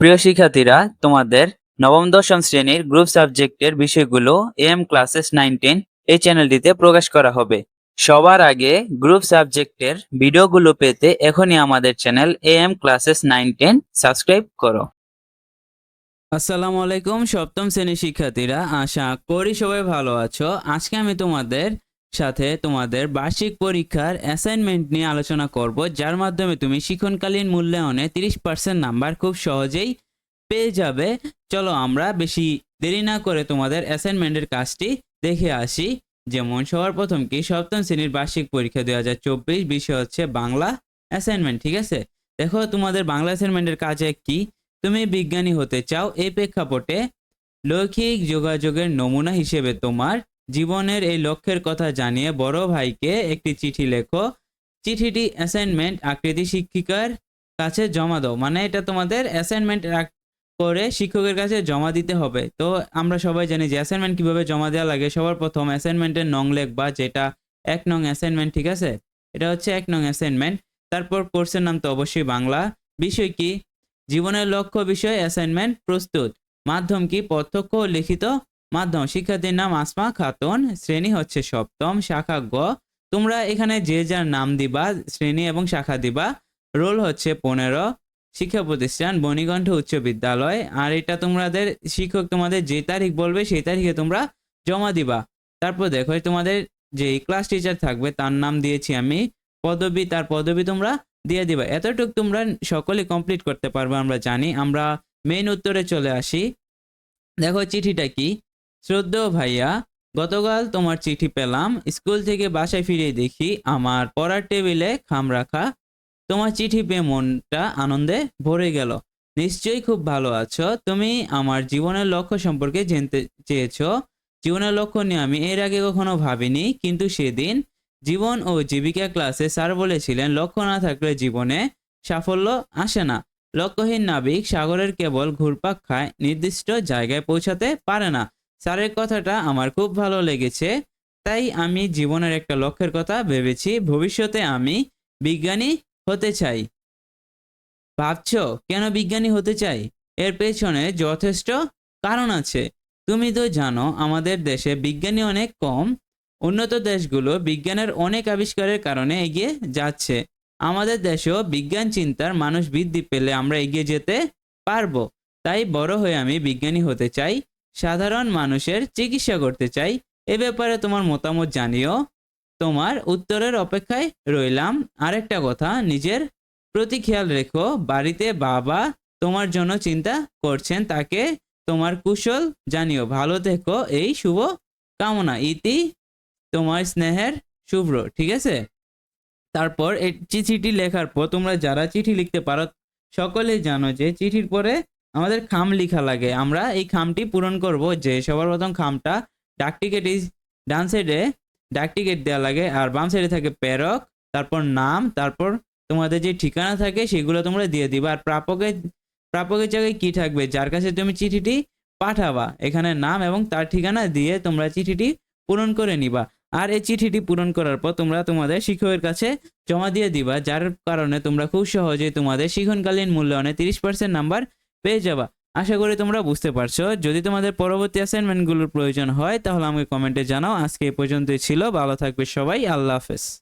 প্রিয় শিক্ষার্থীরা, তোমাদের নবম, দশম শ্রেণির গ্রুপ সাবজেক্টের বিষয়গুলো এম ক্লাসেস নাইন টেন এই চ্যানেলটিতে প্রকাশ করা হবে। সবার আগে গ্রুপ সাবজেক্টের ভিডিওগুলো পেতে এখনই আমাদের channel M classes nine ten subscribe করো। আসসালামু আলাইকুম সপ্তম শ্রেণির শিক্ষার্থীরা, আশা করি সবাই ভালো আছো। আজকে আমি তোমাদের সাথে তোমাদের বার্ষিক পরীক্ষার অ্যাসাইনমেন্ট নিয়ে আলোচনা করব, যার মাধ্যমে তুমি শিক্ষণকালীন মূল্যায়নে তিরিশ পার্সেন্ট নাম্বার খুব সহজেই পেয়ে যাবে। চলো আমরা বেশি দেরি না করে তোমাদের অ্যাসাইনমেন্টের কাজটি দেখে আসি। যেমন সবার প্রথম কি, সপ্তম শ্রেণির বার্ষিক পরীক্ষা দুই হাজার চব্বিশ, বিষয় হচ্ছে বাংলা অ্যাসাইনমেন্ট ঠিক আছে? দেখো তোমাদের বাংলা অ্যাসাইনমেন্টের কাজে কি? তুমি বিজ্ঞানী হতে চাও, এই প্রেক্ষাপটে লৌকিক যোগাযোগের নমুনা হিসেবে তোমার জীবনের এই লক্ষ্যের কথা জানিয়ে বড় ভাইকে একটি চিঠি লেখো। চিঠিটি অ্যাসাইনমেন্ট আকৃতি শিক্ষিকার কাছে জমা দাও। মানে এটা তোমাদের অ্যাসাইনমেন্ট করে শিক্ষকের কাছে জমা দিতে হবে। তো আমরা সবাই জানি যে অ্যাসাইনমেন্ট কীভাবে জমা দেওয়া লাগে। সবার প্রথম অ্যাসাইনমেন্টের নং লেখবা, যেটা এক নং অ্যাসাইনমেন্ট ঠিক আছে? এটা হচ্ছে এক নং অ্যাসাইনমেন্ট তারপর কোর্সের নাম তো অবশ্যই বাংলা। বিষয় কি? জীবনের লক্ষ্য বিষয় অ্যাসাইনমেন্ট প্রস্তুত। মাধ্যম কি? প্রত্যক্ষ লিখিত মাধ্যম শিক্ষার্থীর নাম আসমা খাতুন, শ্রেণি হচ্ছে সপ্তম শাখা গ। তোমরা এখানে যে যার নাম দিবা, শ্রেণি এবং শাখা দিবা। রোল হচ্ছে পনেরো। শিক্ষা প্রতিষ্ঠান, বণিকণ্ঠ উচ্চ বিদ্যালয়। আর এটা তোমাদের শিক্ষক তোমাদের যে তারিখ বলবে, সেই তারিখে তোমরা জমা দিবা। তারপর দেখো তোমাদের যে ক্লাস টিচার থাকবে, তার নাম দিয়েছি আমি। পদবি, তার পদবি তোমরা দিয়ে দিবা। এতটুক তোমরা সকলে কমপ্লিট করতে পারবে, আমরা জানি। আমরা মেইন উত্তরে চলে আসি। দেখো, চিঠিটা কি? শ্রদ্ধেয় ভাইয়া, গতকাল তোমার চিঠি পেলাম। স্কুল থেকে বাসায় ফিরে দেখি আমার পড়ার টেবিলে খাম রাখা। তোমার চিঠি পেয়ে মনটা আনন্দে ভরে গেল। নিশ্চয়ই খুব ভালো আছো। তুমি আমার জীবনের লক্ষ্য সম্পর্কে জানতে চেয়েছো। জীবনের লক্ষ্য নিয়ে আমি এর আগে কখনো ভাবিনি, কিন্তু সেদিন জীবন ও জীবিকা ক্লাসে স্যার বলেছিলেন, লক্ষ্য না থাকলে জীবনে সাফল্য আসে না। লক্ষ্যহীন নাবিক সাগরের কেবল ঘুরপাক খায়, নির্দিষ্ট জায়গায় পৌঁছাতে পারে না। স্যারের কথাটা আমার খুব ভালো লেগেছে, তাই আমি জীবনের একটা লক্ষ্যের কথা ভেবেছি, ভবিষ্যতে আমি বিজ্ঞানী হতে চাই। ভাবছ কেন বিজ্ঞানী হতে চাই? এর পেছনে যথেষ্ট কারণ আছে। তুমি তো জানো, আমাদের দেশে বিজ্ঞানী অনেক কম, উন্নত দেশগুলো বিজ্ঞানের অনেক আবিষ্কারের কারণে এগিয়ে যাচ্ছে। আমাদের দেশেও বিজ্ঞান চিন্তার মানুষ বৃদ্ধি পেলে আমরা এগিয়ে যেতে পারব, তাই বড় হয়ে আমি বিজ্ঞানী হতে চাই। সাধারণ মানুষের চিকিৎসা করতে চাই। এ ব্যাপারে তোমার মতামত জানিও। তোমার উত্তরের অপেক্ষায় রইলাম। আরেকটা কথা, নিজের প্রতি খেয়াল রেখো, বাড়িতে বাবা তোমার জন্য চিন্তা করছেন, তাকে তোমার কুশল জানিও। ভালো থেকো, এই শুভ কামনা। ইতি তোমার স্নেহের শুভ্র, ঠিক আছে? তারপর এই চিঠিটি লেখার পর তোমরা যারা চিঠি লিখতে পারো, সকলেই জানো যে চিঠির পরে আমাদের খাম লেখা লাগে। আমরা এই খামটি পূরণ করব যে সবার প্রথম খামটা ডাক টিকেট ইজ ডান সাইডে ডাক টিকেট দেওয়া লাগে আর বাম সাইডে থাকে প্রেরক, তারপর নাম, তারপর তোমাদের যে ঠিকানা থাকে সেগুলো তোমরা দিয়ে দিবা। আর প্রাপকের প্রাপকের জায়গায় কি থাকবে? যার কাছে তুমি চিঠিটি পাঠাবা, এখানে নাম এবং তার ঠিকানা দিয়ে তোমরা চিঠিটি পূরণ করে নিবা। আর এই চিঠিটি পূরণ করার পর তোমরা তোমাদের শিক্ষকের কাছে জমা দিয়ে দিবা, যার কারণে তোমরা খুব সহজেই তোমাদের শিক্ষণকালীন মূল্যায়নে তিরিশ পার্সেন্ট নাম্বার পেয়ে যাবা। আশা করি তোমরা বুঝতে পারছ। যদি তোমাদের পরবর্তী অ্যাসাইনমেন্টগুলোর প্রয়োজন হয়, তাহলে আমাকে কমেন্টে জানাও। আজকে এই পর্যন্তই ছিল। ভালো থাকবে সবাই। আল্লাহ হাফেজ।